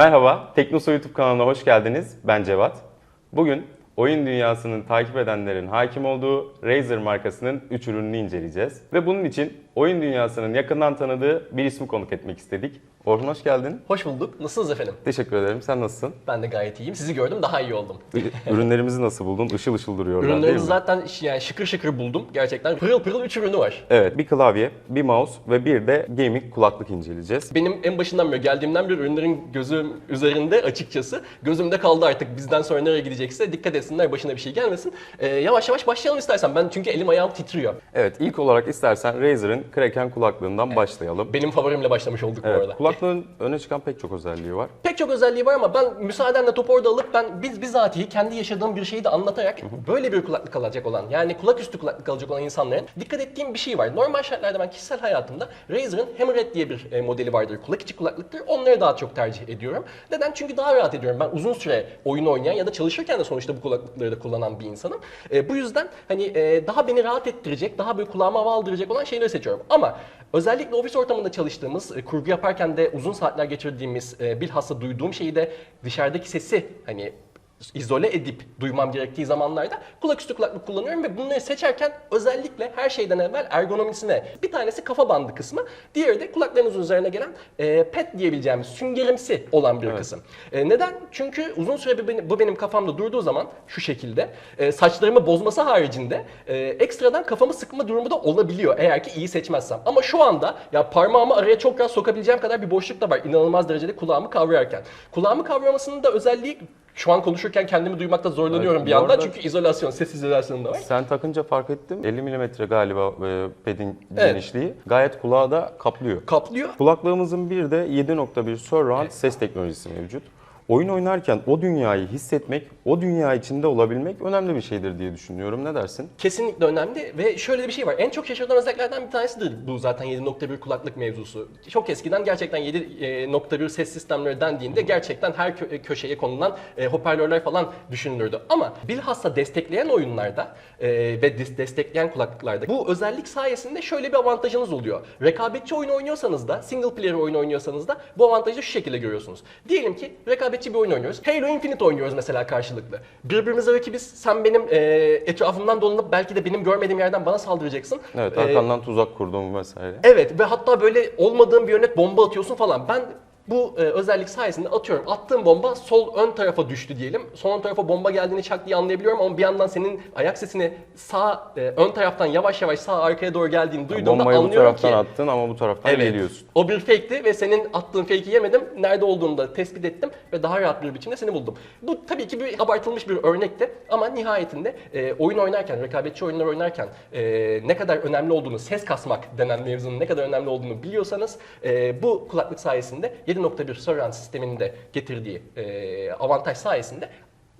Merhaba, Teknoso YouTube kanalına hoş geldiniz. Ben Cevat. Bugün oyun dünyasının takip edenlerin hakim olduğu Razer markasının 3 ürününü inceleyeceğiz. Ve bunun için oyun dünyasının yakından tanıdığı bir ismi konuk etmek istedik. Orhun hoş geldin. Hoş bulduk. Nasılsınız efendim? Teşekkür ederim. Sen nasılsın? Ben de gayet iyiyim. Sizi gördüm daha iyi oldum. Ürünlerimizi nasıl buldun? Işıl ışıl duruyorlar değil mi? Ürünlerinizi zaten ş- yani şıkır şıkır buldum. Gerçekten pırıl pırıl 3 ürünü var. Evet, bir klavye, bir mouse ve bir de gaming kulaklık inceleyeceğiz. Benim en başından beri geldiğimden beri ürünlerin gözüm üzerinde açıkçası. Gözümde kaldı artık bizden sonra nereye gidecekse dikkat etsinler başına bir şey gelmesin. Ee, yavaş yavaş başlayalım istersen. Ben çünkü elim ayağım titriyor. Evet, ilk olarak istersen Razer'ın Kraken kulaklığından başlayalım. Benim favorimle başlamış olduk bu Evet, arada. Kulaklığın öne çıkan pek çok özelliği var. Pek çok özelliği var ama ben müsaadenle topu orada alıp ben biz bizatihi kendi yaşadığım bir şeyi de anlatarak böyle bir kulaklık alacak olan yani kulak üstü kulaklık alacak olan insanların dikkat ettiğim bir şey var. Normal şartlarda ben kişisel hayatımda Razer'ın Hammerhead diye bir e, modeli vardır. Kulak içi kulaklıktır. Onları daha çok tercih ediyorum. Neden? Çünkü daha rahat ediyorum. Ben uzun süre oyun oynayan ya da çalışırken de sonuçta bu kulaklıkları da kullanan bir insanım. E, bu yüzden hani e, daha beni rahat ettirecek, daha böyle kulağıma hava aldıracak olan şeyleri seçiyorum. Ama özellikle ofis ortamında çalıştığımız, e, kurgu yaparken de uzun saatler geçirdiğimiz, e, bilhassa duyduğum şeyi de dışarıdaki sesi hani izole edip duymam gerektiği zamanlarda kulaküstü kulaklık kullanıyorum ve bunları seçerken özellikle her şeyden evvel ergonomisine bir tanesi kafa bandı kısmı, diğeri de kulaklarınızın üzerine gelen e, pet diyebileceğimiz süngerimsi olan bir kısım. E, neden? Çünkü uzun süre bu benim, bu benim kafamda durduğu zaman şu şekilde e, saçlarımı bozması haricinde e, ekstradan kafamı sıkma durumu da olabiliyor eğer ki iyi seçmezsem. Ama şu anda ya parmağımı araya çok rahat sokabileceğim kadar bir boşluk da var inanılmaz derecede kulağımı kavrarken. Kulağımı kavramasının da özelliği şu an konuşurken kendimi duymakta zorlanıyorum Evet, bir yandan arada- çünkü izolasyon, ses izolasyonu da var. Sen takınca fark ettim. 50 mm galiba e, pedin Evet. genişliği. Gayet kulağı da kaplıyor. Kaplıyor. Kulaklığımızın bir de 7.1 surround ses teknolojisi mevcut. Oyun oynarken o dünyayı hissetmek, o dünya içinde olabilmek önemli bir şeydir diye düşünüyorum. Ne dersin? Kesinlikle önemli ve şöyle bir şey var. En çok şaşırtan özelliklerden bir tanesidir bu zaten 7.1 kulaklık mevzusu. Çok eskiden gerçekten 7.1 ses sistemleri dendiğinde gerçekten her kö- köşeye konulan e, hoparlörler falan düşünülürdü. Ama bilhassa destekleyen oyunlarda e, ve des- destekleyen kulaklıklarda bu özellik sayesinde şöyle bir avantajınız oluyor. Rekabetçi oyun oynuyorsanız da, single player oyun oynuyorsanız da bu avantajı şu şekilde görüyorsunuz. Diyelim ki rekabetçi bir oyun oynuyoruz. Halo Infinite oynuyoruz mesela karşılıklı. Birbirimize rakibiz. Sen benim e, etrafımdan dolanıp belki de benim görmediğim yerden bana saldıracaksın. Evet, E, arkandan tuzak kurdum vesaire. Evet ve hatta böyle olmadığın bir yönet bomba atıyorsun falan. Ben bu e, özellik sayesinde atıyorum attığım bomba sol ön tarafa düştü diyelim. Sol ön tarafa bomba geldiğini çak diye anlayabiliyorum ama bir yandan senin ayak sesini sağ e, ön taraftan yavaş yavaş sağ arkaya doğru geldiğini duyduğumda Bombayı bu anlıyorum taraftan ki attın ama bu taraftan Evet. geliyorsun. O bir fake'ti ve senin attığın fake'i yemedim. Nerede olduğunu da tespit ettim ve daha rahat bir biçimde seni buldum. Bu tabii ki bir abartılmış bir örnekti ama nihayetinde e, oyun oynarken, rekabetçi oyunlar oynarken e, ne kadar önemli olduğunu, ses kasmak denen mevzunun ne kadar önemli olduğunu biliyorsanız e, bu kulaklık sayesinde 7.1 surround sisteminin de getirdiği e, avantaj sayesinde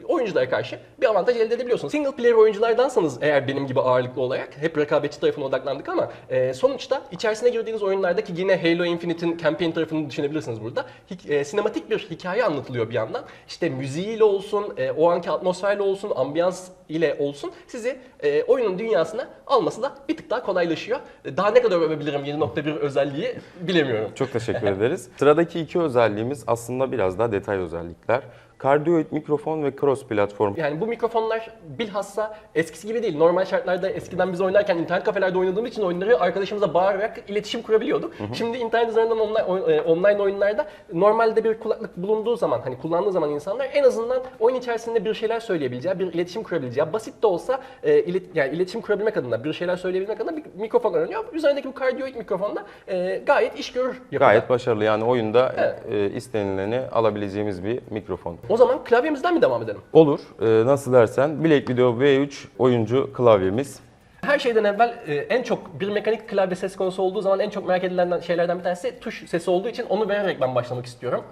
oyunculara karşı bir avantaj elde edebiliyorsunuz. Single player oyunculardansanız eğer benim gibi ağırlıklı olarak hep rekabetçi tarafına odaklandık ama e, sonuçta içerisine girdiğiniz oyunlardaki yine Halo Infinite'in campaign tarafını düşünebilirsiniz burada. Hik- e, sinematik bir hikaye anlatılıyor bir yandan. İşte müziğiyle olsun, e, o anki atmosferle olsun, ambiyans ile olsun sizi e, oyunun dünyasına alması da bir tık daha kolaylaşıyor. E, Daha ne kadar övebilirim 7.1 özelliği bilemiyorum. Çok teşekkür ederiz. Sıradaki iki özelliğimiz aslında biraz daha detay özellikler. Kardioid mikrofon ve cross platform. Yani bu mikrofonlar bilhassa eskisi gibi değil. Normal şartlarda eskiden biz oynarken internet kafelerde oynadığımız için oyunları arkadaşımıza bağırarak iletişim kurabiliyorduk. Şimdi internet üzerinden online, online oyunlarda normalde bir kulaklık bulunduğu zaman hani kullandığı zaman insanlar en azından oyun içerisinde bir şeyler söyleyebileceği, bir iletişim kurabileceği, basit de olsa e, ilet- yani iletişim kurabilmek adına, bir şeyler söyleyebilmek adına bir mikrofon aranıyor. Üzerindeki bu kardioid mikrofonda e, gayet iş görür yapıda. Gayet başarılı yani oyunda e, istenileni alabileceğimiz bir mikrofon. O zaman klavyemizden mi devam edelim? Olur. E, nasıl dersen Black Video V3 oyuncu klavyemiz. Her şeyden evvel e, en çok bir mekanik klavye ses konusu olduğu zaman en çok merak edilen şeylerden bir tanesi tuş sesi olduğu için onu vererek ben başlamak istiyorum.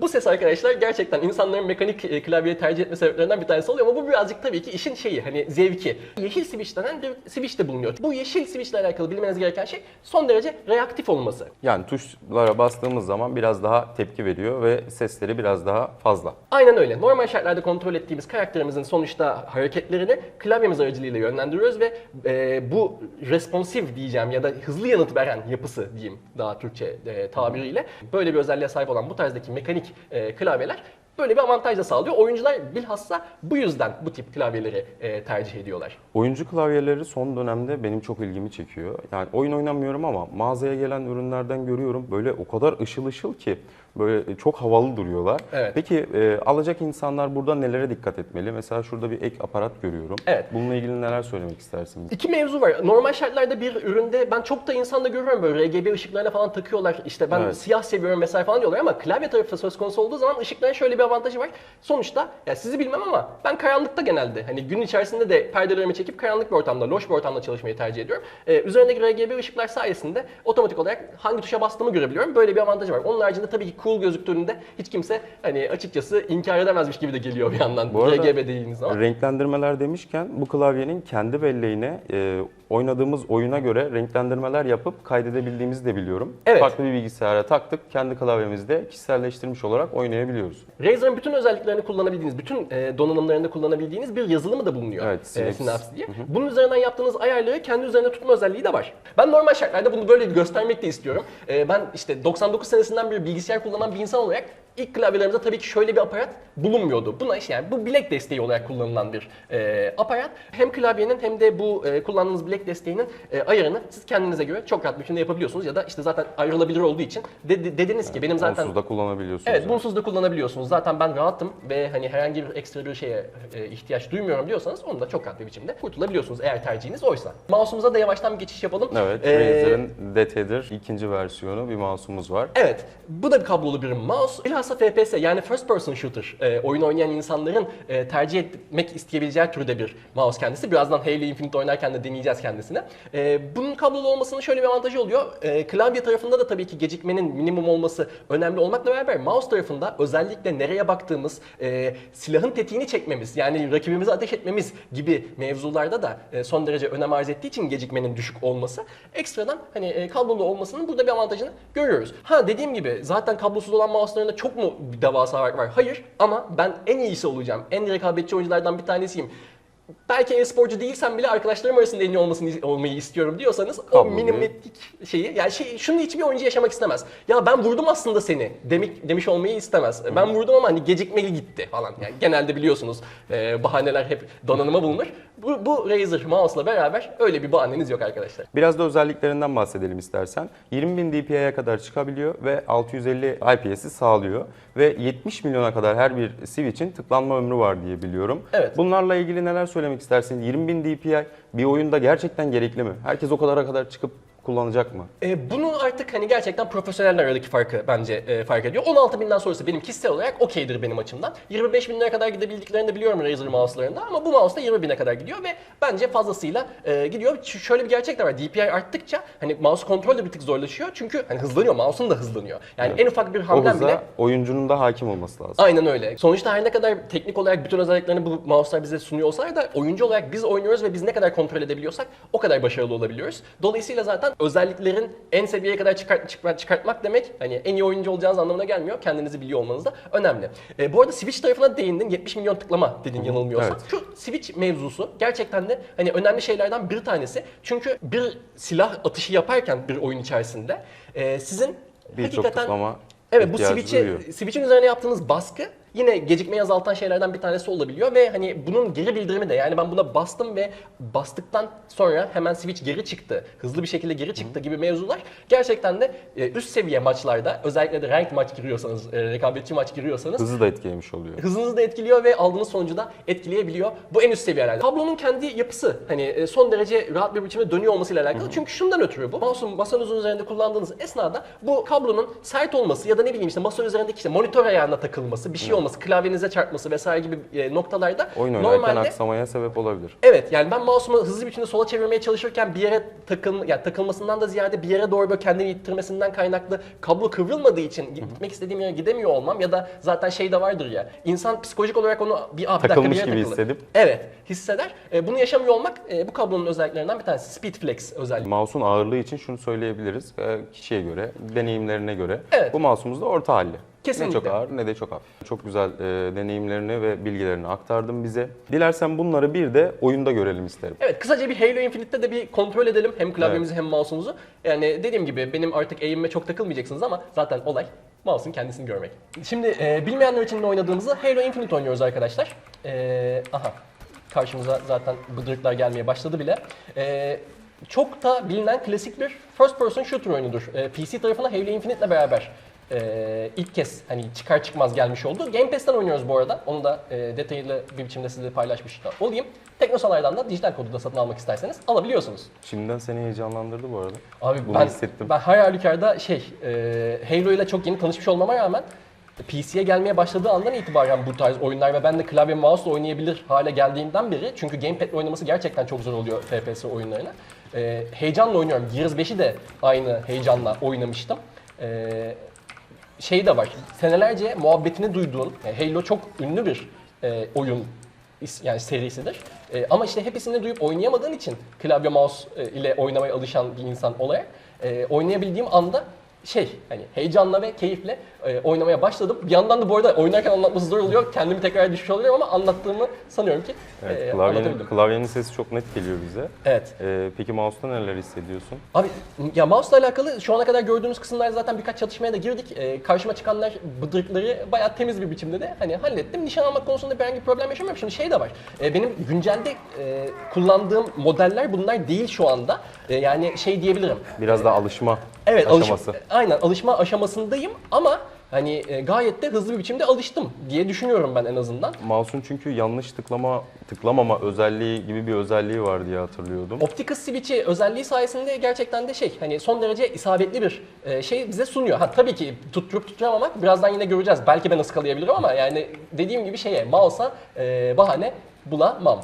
Bu ses arkadaşlar gerçekten insanların mekanik e, klavyeyi tercih etme sebeplerinden bir tanesi oluyor ama bu birazcık tabii ki işin şeyi hani zevki. Yeşil switch denen bir switch de bulunuyor. Bu yeşil switch ile alakalı bilmeniz gereken şey son derece reaktif olması. Yani tuşlara bastığımız zaman biraz daha tepki veriyor ve sesleri biraz daha fazla. Aynen öyle. Normal şartlarda kontrol ettiğimiz karakterimizin sonuçta hareketlerini klavyemiz aracılığıyla yönlendiriyoruz ve e, bu responsif diyeceğim ya da hızlı yanıt veren yapısı diyeyim daha Türkçe e, tabiriyle böyle bir özelliğe sahip olan bu tarzdaki mekanik e, klavyeler böyle bir avantaj da sağlıyor. Oyuncular bilhassa bu yüzden bu tip klavyeleri e, tercih ediyorlar. Oyuncu klavyeleri son dönemde benim çok ilgimi çekiyor. Yani oyun oynamıyorum ama mağazaya gelen ürünlerden görüyorum böyle o kadar ışıl ışıl ki böyle çok havalı duruyorlar. Evet. Peki e, alacak insanlar burada nelere dikkat etmeli? Mesela şurada bir ek aparat görüyorum. Evet. Bununla ilgili neler söylemek istersiniz? İki mevzu var. Normal şartlarda bir üründe ben çok da insanda görüyorum böyle RGB ışıklarına falan takıyorlar. İşte ben Evet. siyah seviyorum vesaire falan diyorlar ama klavye tarafı söz konusu olduğu zaman ışıkların şöyle bir avantajı var. Sonuçta ya sizi bilmem ama ben karanlıkta genelde hani gün içerisinde de perdelerimi çekip karanlık bir ortamda, loş bir ortamda çalışmayı tercih ediyorum. Ee, üzerindeki RGB ışıklar sayesinde otomatik olarak hangi tuşa bastığımı görebiliyorum. Böyle bir avantajı var. Onun haricinde tabii ki cool gözüktüğünde hiç kimse hani açıkçası inkar edemezmiş gibi de geliyor bir yandan Bu arada RGB dediğiniz zaman. Renklendirmeler demişken bu klavyenin kendi belleğine e, oynadığımız oyuna göre renklendirmeler yapıp kaydedebildiğimizi de biliyorum. Evet. Farklı bir bilgisayara taktık. Kendi klavyemizde kişiselleştirmiş olarak oynayabiliyoruz. Razer'ın bütün özelliklerini kullanabildiğiniz, bütün e, donanımlarında kullanabildiğiniz bir yazılımı da bulunuyor. Evet, e, Synapse. Diye. Bunun üzerinden yaptığınız ayarları kendi üzerine tutma özelliği de var. Ben normal şartlarda bunu böyle göstermek de istiyorum. E, ben işte 99 senesinden beri bilgisayar kullanan bir insan olarak ilk klavyelerimizde tabii ki şöyle bir aparat bulunmuyordu. Buna işte yani bu bilek desteği olarak kullanılan bir e, aparat. Hem klavyenin hem de bu e, kullandığınız bilek desteğinin e, ayarını siz kendinize göre çok rahat bir biçimde yapabiliyorsunuz ya da işte zaten ayrılabilir olduğu için de- de- dediniz ki benim zaten Onsuz da kullanabiliyorsunuz. Evet, yani. bunsuz da kullanabiliyorsunuz. Zaten ben rahatım ve hani herhangi bir ekstra bir şeye e, ihtiyaç duymuyorum diyorsanız onu da çok rahat bir biçimde kurtulabiliyorsunuz eğer tercihiniz oysa. Mouse'umuza da yavaştan bir geçiş yapalım. Evet, Ee, Razer'ın DT'dir ikinci versiyonu bir mouse'umuz var. Evet, bu da bir kablolu bir mouse. Bilhassa FPS yani first person shooter e, oyun oynayan insanların e, tercih etmek isteyebileceği türde bir mouse kendisi. Birazdan Halo Infinite oynarken de deneyeceğiz kendisini. E, bunun kablolu olmasının şöyle bir avantajı oluyor. E, klavye tarafında da tabii ki gecikmenin minimum olması önemli olmakla beraber mouse tarafında özellikle nereye baktığımız, e, silahın tetiğini çekmemiz yani rakibimize ateş etmemiz gibi mevzularda da e, son derece önem arz ettiği için gecikmenin düşük olması ekstradan hani e, kablolu olmasının burada bir avantajını görüyoruz. Ha dediğim gibi zaten kablosuz olan mouse'larında çok mu devasa fark var? Hayır ama ben en iyisi olacağım. En rekabetçi oyunculardan bir tanesiyim. Belki e-sporcu değilsem bile arkadaşlarım arasında en iyi olmasını olmayı istiyorum diyorsanız o Kablolu. minimetik şeyi yani şey şunu hiçbir oyuncu yaşamak istemez. Ya ben vurdum aslında seni demek demiş olmayı istemez. Ben vurdum ama hani gecikmeli gitti falan. Yani genelde biliyorsunuz e, bahaneler hep donanıma bulunur. Bu, bu Razer mouse'la beraber öyle bir bahaneniz yok arkadaşlar. Biraz da özelliklerinden bahsedelim istersen. 20.000 dpi'ye kadar çıkabiliyor ve 650 IPS'i sağlıyor. Ve 70 milyona kadar her bir switch'in tıklanma ömrü var diye biliyorum. Evet. Bunlarla ilgili neler söylemek istersin? 20.000 dpi bir oyunda gerçekten gerekli mi? Herkes o kadara kadar çıkıp kullanacak mı? E, bunu artık hani gerçekten profesyoneller aradaki farkı bence e, fark ediyor. 16 binden sonrası benim kişisel olarak okeydir benim açımdan. 25 binlere kadar gidebildiklerini de biliyorum Razer mouse'larında ama bu mouse da 20 bine kadar gidiyor ve bence fazlasıyla e, gidiyor. Ş- şöyle bir gerçek de var. DPI arttıkça hani mouse kontrol de bir tık zorlaşıyor çünkü hani hızlanıyor, mouse'un da hızlanıyor. Yani en ufak bir O hamlem hıza bile oyuncunun da hakim olması lazım. Aynen öyle. Sonuçta her ne kadar teknik olarak bütün özelliklerini bu mouse'lar bize sunuyor olsalar da oyuncu olarak biz oynuyoruz ve biz ne kadar kontrol edebiliyorsak o kadar başarılı olabiliyoruz. Dolayısıyla zaten özelliklerin en seviyeye kadar çıkart, çıkart- çıkartmak demek hani en iyi oyuncu olacağınız anlamına gelmiyor. Kendinizi biliyor olmanız da önemli. E, bu arada Switch tarafına değindin. 70 milyon tıklama dedin yanılmıyorsam. evet. Şu Switch mevzusu gerçekten de hani önemli şeylerden bir tanesi. Çünkü bir silah atışı yaparken bir oyun içerisinde e, sizin Birçok tıklama Evet bu switch'e, switch'in üzerine yaptığınız baskı yine gecikmeyi azaltan şeylerden bir tanesi olabiliyor ve hani bunun geri bildirimi de yani ben buna bastım ve bastıktan sonra hemen switch geri çıktı, hızlı bir şekilde geri çıktı gibi mevzular gerçekten de e, üst seviye maçlarda özellikle de ranked maç giriyorsanız, e, rekabetçi maç giriyorsanız Hızı da etkilemiş oluyor. hızınızı da etkiliyor ve aldığınız sonucu da etkileyebiliyor. Bu en üst seviyelerde. Tablonun kendi yapısı hani e, son derece rahat bir biçimde dönüyor olmasıyla alakalı. Çünkü şundan ötürü bu. Mouse'un masanızın üzerinde kullandığınız esnada bu kablonun sert olması ya da ne bileyim işte masa üzerindeki işte monitör ayağına takılması bir şey olması olması, klavyenize çarpması vesaire gibi e, noktalarda Oyun oynarken normalde aksamaya sebep olabilir. Evet yani ben mouse'umu hızlı bir biçimde sola çevirmeye çalışırken bir yere takıl, yani takılmasından da ziyade bir yere doğru böyle kendini ittirmesinden kaynaklı kablo kıvrılmadığı için gitmek istediğim yere gidemiyor olmam ya da zaten şey de vardır ya insan psikolojik olarak onu bir, Aa, bir dakika bir Takılmış yere gibi hissedip. Evet hisseder. E, bunu yaşamıyor olmak e, bu kablonun özelliklerinden bir tanesi. Speed flex özelliği. Mouse'un ağırlığı için şunu söyleyebiliriz. Ee, Kişiye göre, deneyimlerine göre. Evet. Bu mouse'umuz da orta halli. Kesinlikle. Ne çok ağır ne de çok hafif. Çok güzel e, deneyimlerini ve bilgilerini aktardın bize. Dilersen bunları bir de oyunda görelim isterim. Evet kısaca bir Halo Infinite'te de bir kontrol edelim hem klavyemizi hem mouse'umuzu. Yani dediğim gibi benim artık eğimime çok takılmayacaksınız ama zaten olay mouse'un kendisini görmek. Şimdi e, bilmeyenler için ne oynadığımızı Halo Infinite oynuyoruz arkadaşlar. E, aha karşımıza zaten bıdırıklar gelmeye başladı bile. E, çok da bilinen klasik bir first person shooter oyunudur. E, PC tarafına Halo Infinite'le beraber e, ilk kez hani çıkar çıkmaz gelmiş oldu. Game Pass'ten oynuyoruz bu arada. Onu da e, detaylı bir biçimde size paylaşmış da olayım. Teknosalardan da dijital kodu da satın almak isterseniz alabiliyorsunuz. Şimdiden seni heyecanlandırdı bu arada. Abi Bunu ben, hissettim. ben her halükarda şey, e, Halo ile çok yeni tanışmış olmama rağmen PC'ye gelmeye başladığı andan itibaren bu tarz oyunlar ve ben de klavye mouse oynayabilir hale geldiğimden beri çünkü gamepad oynaması gerçekten çok zor oluyor FPS oyunlarına. E, heyecanla oynuyorum. Gears 5'i de aynı heyecanla oynamıştım. E, şey de var. Senelerce muhabbetini duyduğun, yani Halo çok ünlü bir e, oyun yani serisidir. E, ama işte hep ismini duyup oynayamadığın için klavye mouse e, ile oynamaya alışan bir insan olarak e, oynayabildiğim anda şey hani heyecanla ve keyifle e, oynamaya başladım. Bir yandan da bu arada oynarken anlatması zor oluyor. Kendimi tekrar düşmüş oluyorum ama anlattığımı sanıyorum ki Evet, e, klavyenin, klavyenin sesi çok net geliyor bize. Evet. Ee, peki mouse'da neler hissediyorsun? Abi ya mouse'la alakalı şu ana kadar gördüğümüz kısımlarda zaten birkaç çatışmaya da girdik. Ee, karşıma çıkanlar bıdırıkları bayağı temiz bir biçimde de hani hallettim. Nişan almak konusunda herhangi bir problem yaşamıyorum. Şimdi şey de var. Ee, benim güncelde e, kullandığım modeller bunlar değil şu anda. Ee, yani şey diyebilirim. Biraz daha alışma Evet aşaması. alışma, aynen alışma aşamasındayım ama hani e, gayet de hızlı bir biçimde alıştım diye düşünüyorum ben en azından. Mouse'un çünkü yanlış tıklama tıklamama özelliği gibi bir özelliği var diye hatırlıyordum. Optical switch'i özelliği sayesinde gerçekten de şey hani son derece isabetli bir e, şey bize sunuyor. Ha tabii ki tutturup tutturamamak birazdan yine göreceğiz. Belki ben ıskalayabilirim ama yani dediğim gibi şeye mouse'a e, bahane bulamam.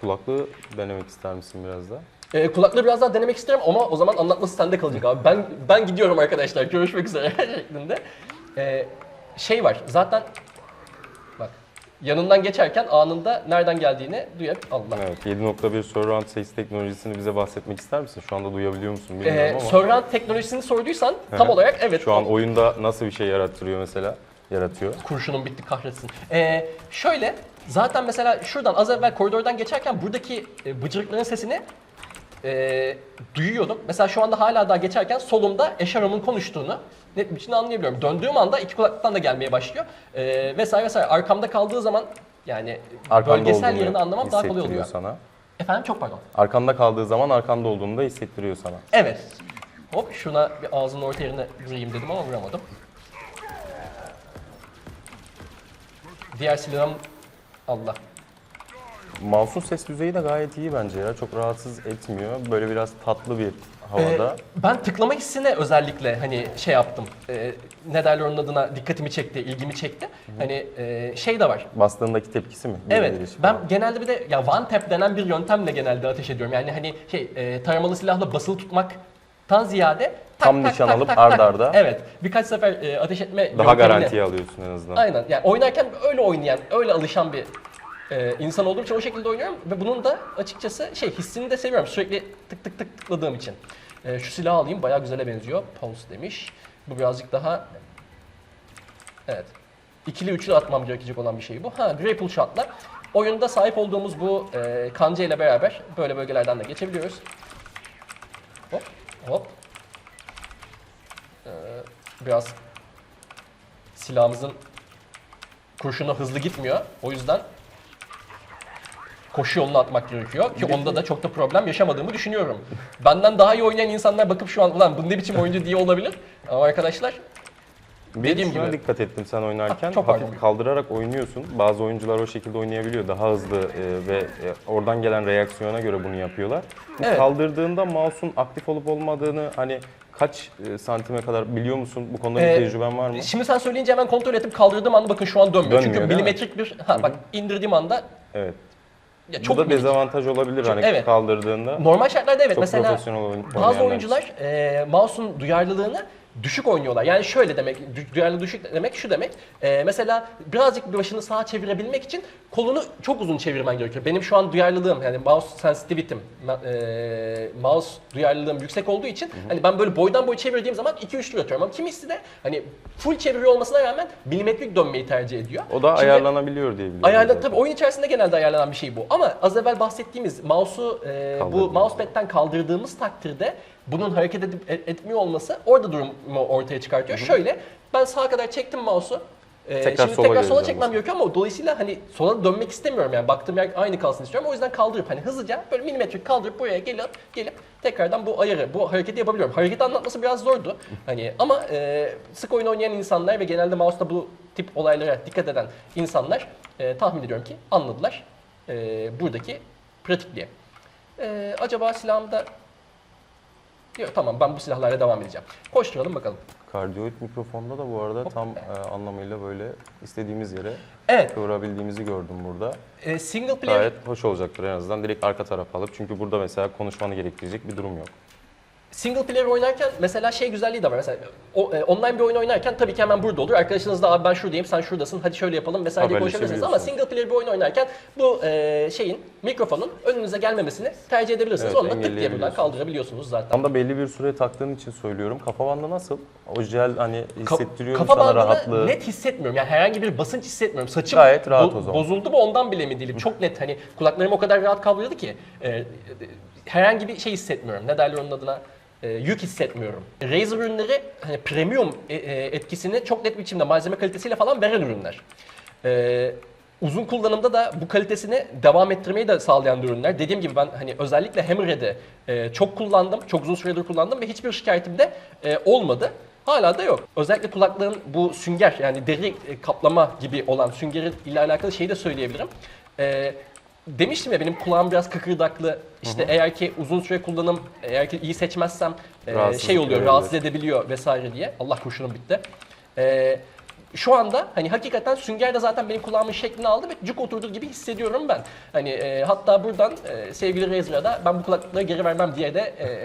Kulaklığı denemek ister misin biraz da? E, kulaklığı biraz daha denemek isterim ama o zaman anlatması sende kalacak abi. Ben ben gidiyorum arkadaşlar. Görüşmek üzere şeklinde. E, şey var. Zaten bak yanından geçerken anında nereden geldiğini duyup Allah. Evet, 7.1 surround ses teknolojisini bize bahsetmek ister misin? Şu anda duyabiliyor musun bilmiyorum Ee, ama. surround teknolojisini sorduysan tam olarak evet. Şu an oyunda nasıl bir şey yarattırıyor mesela? Yaratıyor. kurşunun bitti kahretsin. Ee, şöyle zaten mesela şuradan az evvel koridordan geçerken buradaki e, bıcırıkların sesini e, duyuyordum. Mesela şu anda hala daha geçerken solumda Eşarom'un konuştuğunu net bir biçimde anlayabiliyorum. Döndüğüm anda iki kulaklıktan da gelmeye başlıyor. E, vesaire vesaire. Arkamda kaldığı zaman yani Arkanda bölgesel yerini anlamam daha kolay oluyor. sana. Efendim çok pardon. Arkanda kaldığı zaman arkanda olduğunu da hissettiriyor sana. Evet. Hop şuna bir ağzının orta yerine vurayım dedim ama vuramadım. Diğer silahım Allah. Mouse'un ses düzeyi de gayet iyi bence ya. Çok rahatsız etmiyor. Böyle biraz tatlı bir havada. Ee, ben tıklama hissine özellikle hani şey yaptım. Ee, ne derler onun adına dikkatimi çekti, ilgimi çekti. Hani e, şey de var. Bastığındaki tepkisi mi? Bir Evet. Ben falan. genelde bir de ya one tap denen bir yöntemle genelde ateş ediyorum. Yani hani şey e, taramalı silahla basılı tutmaktan ziyade tak, Tam tak, nişan tak, alıp tak, ard tak. arda. Evet. Birkaç sefer e, ateş etme Daha yöntemini- garantiye alıyorsun en azından. Aynen. Yani oynarken öyle oynayan, öyle alışan bir e, insan olduğum için o şekilde oynuyorum ve bunun da açıkçası şey hissini de seviyorum. Sürekli tık tık tık tıkladığım için. E, şu silahı alayım. Bayağı güzele benziyor. Pulse demiş. Bu birazcık daha Evet. İkili üçlü atmam gerekecek olan bir şey bu. Ha, grapple shot'la. Oyunda sahip olduğumuz bu e, kanca ile beraber böyle bölgelerden de geçebiliyoruz. Hop, hop. Ee, biraz silahımızın kurşunu hızlı gitmiyor. O yüzden koşu yoluna atmak gerekiyor ki onda da çok da problem yaşamadığımı düşünüyorum. Benden daha iyi oynayan insanlar bakıp şu an ulan bu ne biçim oyuncu diye olabilir. Ama arkadaşlar Bir Dediğim gibi. dikkat ettim sen oynarken. Ha, çok pardon. hafif kaldırarak oynuyorsun. Bazı oyuncular o şekilde oynayabiliyor. Daha hızlı e, ve e, oradan gelen reaksiyona göre bunu yapıyorlar. Evet. Kaldırdığında mouse'un aktif olup olmadığını hani kaç e, santime kadar biliyor musun? Bu konuda bir Ee, tecrüben var mı? Şimdi sen söyleyince hemen kontrol edip kaldırdığım anda bakın şu an dönmüyor. Dönmüyor, Çünkü değil mi? milimetrik bir ha bak indirdiğim anda Evet. Ya Bu çok da minik. dezavantaj olabilir hani evet. kaldırdığında. Normal şartlarda evet Çok mesela profesyonel bazı oyuncular e, mouse'un duyarlılığını düşük oynuyorlar. Yani şöyle demek, duyarlı düşük demek şu demek. e, mesela birazcık bir başını sağa çevirebilmek için kolunu çok uzun çevirmen gerekiyor. Benim şu an duyarlılığım yani mouse sensitivity'm, e, mouse duyarlılığım yüksek olduğu için hani ben böyle boydan boy çevirdiğim zaman 2 3 atıyorum. Ama kimisi de hani full çeviriyor olmasına rağmen milimetrik dönmeyi tercih ediyor. O da Şimdi- ayarlanabiliyor diye biliyorum. Ayarla, tabii oyun içerisinde genelde ayarlanan bir şey bu. Ama az evvel bahsettiğimiz mouse'u e, bu mousepad'den kaldırdığımız takdirde bunun hareket edip et- etmiyor olması orada durumu ortaya çıkartıyor. Şöyle ben sağa kadar çektim mouse'u. E, Tekrar şimdi sola tekrar sola çekmem bu gerekiyor ama dolayısıyla hani sola dönmek istemiyorum yani baktığım yer aynı kalsın istiyorum. O yüzden kaldırıp hani hızlıca böyle milimetrik kaldırıp buraya gelip gelip tekrardan bu ayarı, bu hareketi yapabiliyorum. Hareketi anlatması biraz zordu. Hani ama e, sık oyun oynayan insanlar ve genelde mouse'da bu tip olaylara dikkat eden insanlar e, tahmin ediyorum ki anladılar e, buradaki pratikliği. E, acaba silahımda Yok tamam ben bu silahlarla devam edeceğim. Koşturalım bakalım. Kardiyoid mikrofonda da bu arada tam e, anlamıyla böyle istediğimiz yere Evet, kıvırabildiğimizi gördüm burada. e, single player Gayet hoş olacaktır en azından. Direkt arka tarafa alıp çünkü burada mesela konuşmanı gerektirecek bir durum yok. Single player oynarken mesela şey güzelliği de var. Mesela o, e, online bir oyun oynarken tabii ki hemen burada olur. Arkadaşınız da abi ben şuradayım, sen şuradasın, hadi şöyle yapalım vesaire diye konuşabilirsiniz. Ama single player bir oyun oynarken bu e, şeyin, mikrofonun önünüze gelmemesini tercih edebilirsiniz. Evet, Onu da tık diye buradan kaldırabiliyorsunuz zaten. Tam da belli bir süre taktığın için söylüyorum. Kafa bandı nasıl? O jel hani Ka- hissettiriyor mu kafa sana rahatlığı? net hissetmiyorum. Yani herhangi bir basınç hissetmiyorum. Saçım Gayet rahat o zaman. bozuldu mu ondan bile emin değilim. Çok net hani kulaklarım o kadar rahat kavrıyordu ki e, herhangi bir şey hissetmiyorum. Ne derler onun adına? E, yük hissetmiyorum. Razer ürünleri hani premium e, e, etkisini çok net biçimde malzeme kalitesiyle falan veren ürünler. E, uzun kullanımda da bu kalitesini devam ettirmeyi de sağlayan ürünler. Dediğim gibi ben hani özellikle Hammerhead'i e, çok kullandım. Çok uzun süredir kullandım ve hiçbir şikayetim de e, olmadı. Hala da yok. Özellikle kulaklığın bu sünger yani deri e, kaplama gibi olan süngeri ile alakalı şeyi de söyleyebilirim. E, demiştim ya benim kulağım biraz kıkırdaklı. İşte eğer ki uzun süre kullanım, eğer ki iyi seçmezsem e, Rahatsızlık şey oluyor, verebilir. rahatsız edebiliyor vesaire diye. Allah kurşunum bitti. E, şu anda hani hakikaten sünger de zaten benim kulağımın şeklini aldı ve cuk oturduğu gibi hissediyorum ben. Hani e, hatta buradan e, sevgili Razer'a da ben bu kulaklıkları geri vermem diye de e,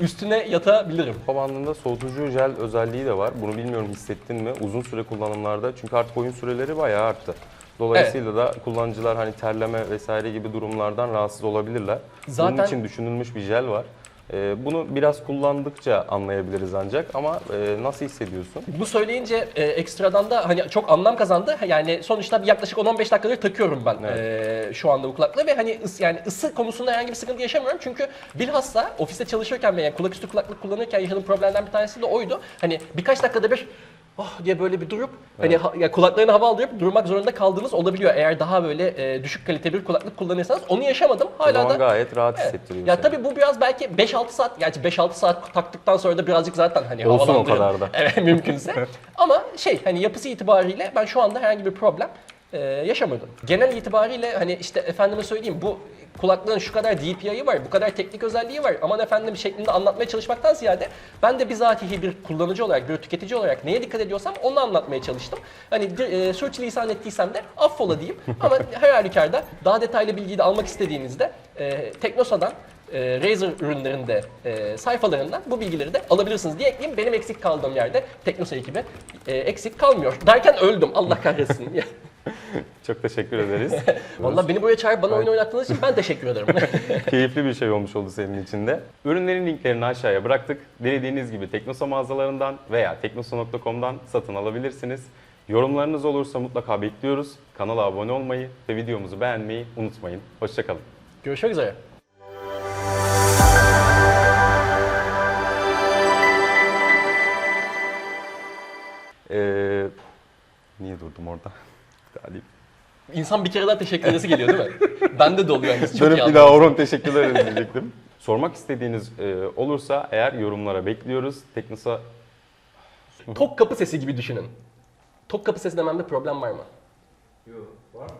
üstüne yatabilirim. Bandında soğutucu jel özelliği de var. Bunu bilmiyorum hissettin mi? Uzun süre kullanımlarda çünkü artık oyun süreleri bayağı arttı. Dolayısıyla da kullanıcılar hani terleme vesaire gibi durumlardan rahatsız olabilirler. Zaten- Bunun için düşünülmüş bir jel var. Ee, bunu biraz kullandıkça anlayabiliriz ancak ama e, nasıl hissediyorsun? Bu söyleyince e, ekstradan da hani çok anlam kazandı. Yani sonuçta bir yaklaşık 10-15 dakikadır takıyorum ben e, şu anda bu kulaklığı ve hani ıs, yani ısı konusunda herhangi bir sıkıntı yaşamıyorum. Çünkü bilhassa ofiste çalışırken ve yani kulaküstü kulaklık kullanırken yaşadığım problemlerden bir tanesi de oydu. Hani birkaç dakikada bir oh diye böyle bir durup hani ha, ya kulaklarını hava aldırıp durmak zorunda kaldığınız olabiliyor. Eğer daha böyle e, düşük kalite bir kulaklık kullanırsanız onu yaşamadım. O Hala zaman da gayet rahat hissettiriyor ya seni. tabii bu biraz belki 5-6 saat, gerçi 5-6 saat taktıktan sonra da birazcık zaten hani Olsun o kadar da. Evet mümkünse. Ama şey hani yapısı itibariyle ben şu anda herhangi bir problem e, yaşamadım. Genel itibariyle hani işte efendime söyleyeyim bu kulaklığın şu kadar DPI'yi var, bu kadar teknik özelliği var. Aman efendim şeklinde anlatmaya çalışmaktan ziyade ben de bizatihi bir kullanıcı olarak, bir tüketici olarak neye dikkat ediyorsam onu anlatmaya çalıştım. Hani e, sürçülisan ettiysem de affola diyeyim. Ama her halükarda daha detaylı bilgiyi de almak istediğinizde e, Teknosa'dan e, Razer ürünlerinde e, sayfalarından bu bilgileri de alabilirsiniz diye ekleyeyim. Benim eksik kaldığım yerde Teknosa ekibi e, eksik kalmıyor. Derken öldüm. Allah kahretsin. Çok teşekkür ederiz. Vallahi beni buraya çağırıp bana oyun oynattığınız için ben teşekkür ederim. Keyifli bir şey olmuş oldu senin için de. Ürünlerin linklerini aşağıya bıraktık. Dilediğiniz gibi Teknosa mağazalarından veya teknosa.com'dan satın alabilirsiniz. Yorumlarınız olursa mutlaka bekliyoruz. Kanala abone olmayı ve videomuzu beğenmeyi unutmayın. Hoşçakalın. Görüşmek üzere. Ee, niye durdum orada? Galip. İnsan bir kere daha teşekkür edesi geliyor değil mi? Bende de oluyor. Yani. Çok iyi Dönüp bir daha Orhun teşekkürler diyecektim. Sormak istediğiniz e, olursa eğer yorumlara bekliyoruz. Teknosa Tok kapı sesi gibi düşünün. Tok kapı sesi dememde problem var mı? Yok. Var mı?